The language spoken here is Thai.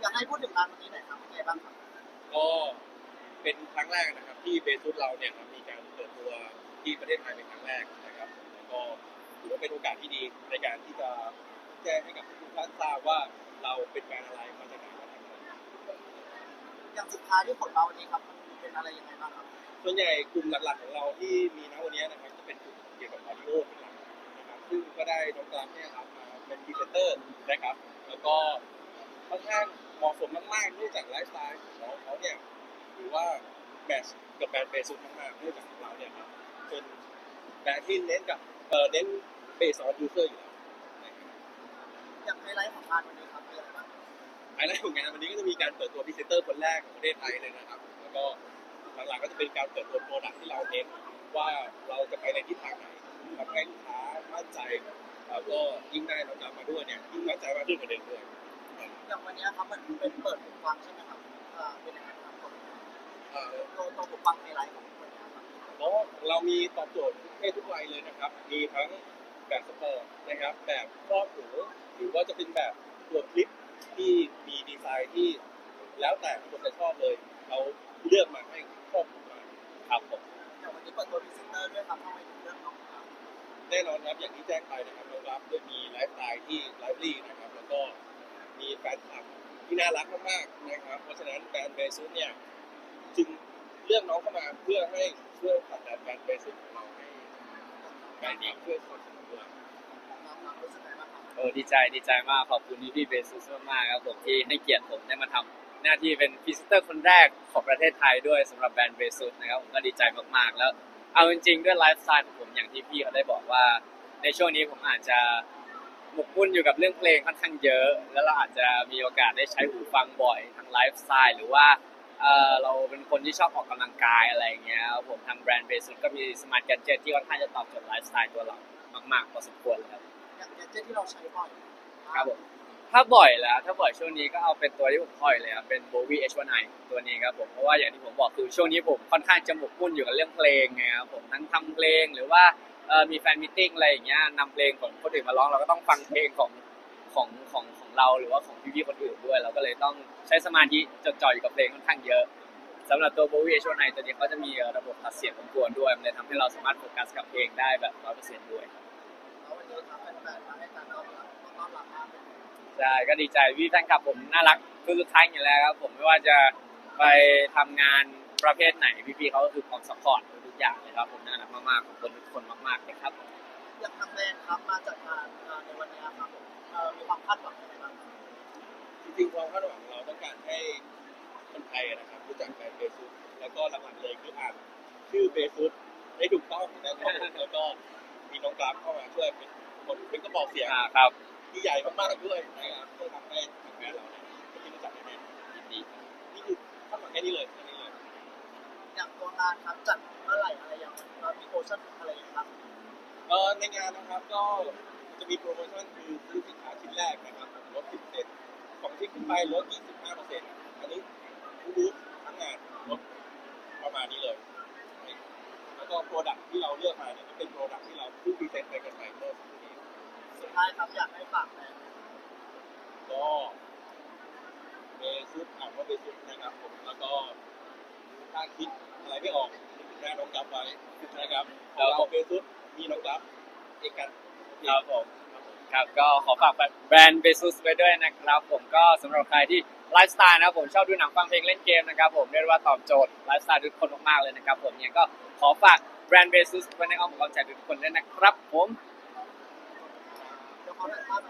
อยากให้พูดถึงงานวันนี้หน่อยครับเป็นไงบ้างครับก็เป็นครั้งแรกนะครับ ที่เบสุดเราเนี่ยครับมีการเปิดตัวที่ประเทศไทยเป็นครั้งแรกนะครับแล้วก็ถือว่าเป็นโอกาสที่ดีในการที่จะแจ้งให้กับทุกท่านทราบว่าเราเป็นแบรนด์อะไรมาจากไหนมาทำอะไรอย่างสินค้าที่ขนมาวันนี้ครับมันเป็นอะไรยังไงบ้างครับส่วนใหญ่กลุ่มหลักๆของเราที่มีณวันนี้นะครับจะเป็นกลุ่มเกี่ยวกับออดิโอเป็นหลักนะครับซึ่งก็ได้น้องกรามเนี่ยครับมาเป็นพรีเซนเตอร์นะครับ แล้วก็ค่อนข้าง เหมาะสมมากๆเนื่องจากไลฟ์สไตล์ของน้องเขาเนี่ยถือว่าแมทช์กับแบรนด์เบสุดมากๆเนื่องจากของเราเนี่ยครับเป็นแบรนด์ที่เน้นกับเอ่อเน้นเบสออนยูเซอร์อยู่แล้วนะครับอย่างไฮไลท์ของงานวันนี้ครับเป็นอะไรบ้างไฮไลท์ของงานวันนี้ก็จะมีการเปิดตัวพรีเซนเตอร์คนแรกของประเทศไทยเลยนะครับ แล้วก็หลังๆก็จะเป็นการเปิดตัวโปรดักที่เราเน้นว่าเราจะไปในทิศทางไหนทำให้ลูกค้ามั่นใจแล้วก็ยิ่งได้น้องกลับมาด้วยเนี่ยยิ่งมั่นใจมากขึ้นกว่าเดิมด้วย อย่างวันนี้ครับมันเป็นเปิดหูฟังใช่ไหมครับอ่าเป็นยังไงครับผมเอ่อตัวตัวหูฟังไฮไลท์ของวันนี้ครับแล้วเรามีตอบโจทย์ทุกเพศทุกวัยเลยนะครับ มีทั้งแบบสปอร์ตนะครับ แบบครอบหูหรือว่าจะเป็นแบบตัวคลิปที่มีดีไซน์ที่แล้วแต่คนจะชอบเลยเราเลือกมาให้ครอบคลุมมาครับผม อย่างวันนี้เปิดตัวพรีเซนเตอร์ด้วยครับทำไมถึงเลือกน้องครับแน่นอนครับอย่างที่แจ้งไปนะครับน้องรับด้วยมีไลฟ์สไตล์ที่ไลฟ์ลี่นะครับ แล้วก็มีแฟนคลับที่ น่ารักมากๆนะครับ เพราะฉะนั้นแบรนด์เบซุสเนี่ยจึงเลือกน้องเข้ามาเพื่อให้ช่วยผลักดันแบรนด์เบซุสของเราให้ไปดีขึ้นความสำเร็จน้องน้องรู้สึกโอ้ดีใจดีใจมากขอบคุณพี่พี่เบสุสมากๆครับผมที่ให้เกียรติผมได้มาทำหน้าที่เป็นพรีเซนเตอร์คนแรกของประเทศไทยด้วยสำหรับแบรนด์เบสุสนะครับผมก็ดีใจมากๆ แล้ว เอาจริงๆ ด้วยไลฟ์สไตล์ของผมอย่างที่พี่เขาได้บอกว่า ในช่วงนี้ผมอาจจะ หมกมุ่นอยู่กับเรื่องเพลงค่อนข้างเยอะ แล้วเราอาจจะมีโอกาสได้ใช้หูฟังบ่อยทางไลฟ์สไตล์หรือว่าเออเราเป็นคนที่ชอบออกกำลังกายอะไรเงี้ยผมทางแบรนด์เบสุสก็มีสมาร์ทแกนเจตที่ค่อนข้างจะตอบโจทย์ไลฟ์สไตล์ตัวเรามากๆพอสมควรครับอย่างแกดเจตที่เราใช้บ่อยครับผมถ้าบ่อยแล้ว ถ้าบ่อยช่วงนี้ก็เอาเป็นตัวที่ผมค่อยเลยครับเป็น Bowie H1i ตัวนี้ครับผมเพราะว่าอย่างที่ผมบอกคือช่วงนี้ผมค่อนข้างจะหมกมุ่นอยู่กับเรื่องเพลงไงครับผมทั้งทำเพลงหรือว่า เออมีแฟนมิทติ้งอะไรอย่างเงี้ยนำเพลงของคนอื่นมาร้องเราก็ต้องฟังเพลงของของของของเราหรือว่าของพี่ๆคนอื่นด้วย เราก็เลยต้องใช้สมาธิจดจ่ออยู่กับเพลงค่อนข้างเยอะสำหรับตัว Bowie H1i ตัวนี้เขาจะมีระบบตัดเสียงของกวนด้วยมันเลยทำให้เราสามารถโฟกัสกับเพลงได้แบบร้อยเปอร์เซ็นต์ด้วยใช่ก็ดีใจพี่แฟนคลับผมน่ารักคือสุดท้ายอยู่แล้วครับผมไม่ว่าจะไปทำงานประเภทไหนพี่ๆเขาก็คือพร้อมซัพพอร์ต อย่างเลยครับผมน่ารักมากๆขอบคุณทุกคนมากๆเลยครับอย่างทางแบรนด์ครับมาจากงานงานในวันนี้ครับผมเอ่อมีความคาดหวังอะไรบ้างครับจริงๆความคาดหวังของเราต้องการให้คนไทยนะครับรู้จักแบรนด์เบซุสแล้วก็หลักๆเลยคืออ่านชื่อเบซุสได้ถูกต้องนะครับแล้วก็มีน้องกราฟเข้ามาช่วยเป็นคนเป็นกระบอกเสียงอ่าครับที่ใหญ่มากๆด้วยนะครับ ชั่นอะไรอย่างเงี้ยครับเอ่อในงานนะครับก็จะมีโปรโมชั่นคือซื้อสินค้าชิ้นแรกนะครับลด10%ของที่ขึ้นไปลด 25%อันนี้ทุกบูธทั้งงานลดประมาณนี้เลย แล้วก็โปรดักที่เราเลือกมาเนี่ยก็เป็นโปรดักที่เราเพิ่งพรีเซนต์ไปกันไปเมื่อสักครู่นี้สุดท้ายครับอยากให้ฝากแบรนด์ก็เบซุสอ่านว่าเบซุสนะครับผมแล้วก็ถ้าคิดอะไรไม่ออกนึกถึง หน้น้องกับไว้นะครับเราเฟซบุ๊กมีน้องกับเอกกันครับผมครับก็ขอฝากแบรนด์เบซูสไปด้วยนะครับ ผมก็สำหรับใครที่ไลฟ์สไตล์นะผมชอบดูหนังฟังเพลงเล่นเกมนะครับผมเรียกว่าตอบโจทย์ไลฟ์สไตล์ทุกคนมากๆเลยนะครับผมเนี่ยก็ขอฝากแบรนด์เบซูสไว้ในอ้อมอกอ้มใจทุกคนด้วยนะครับผมขอบคุณครับ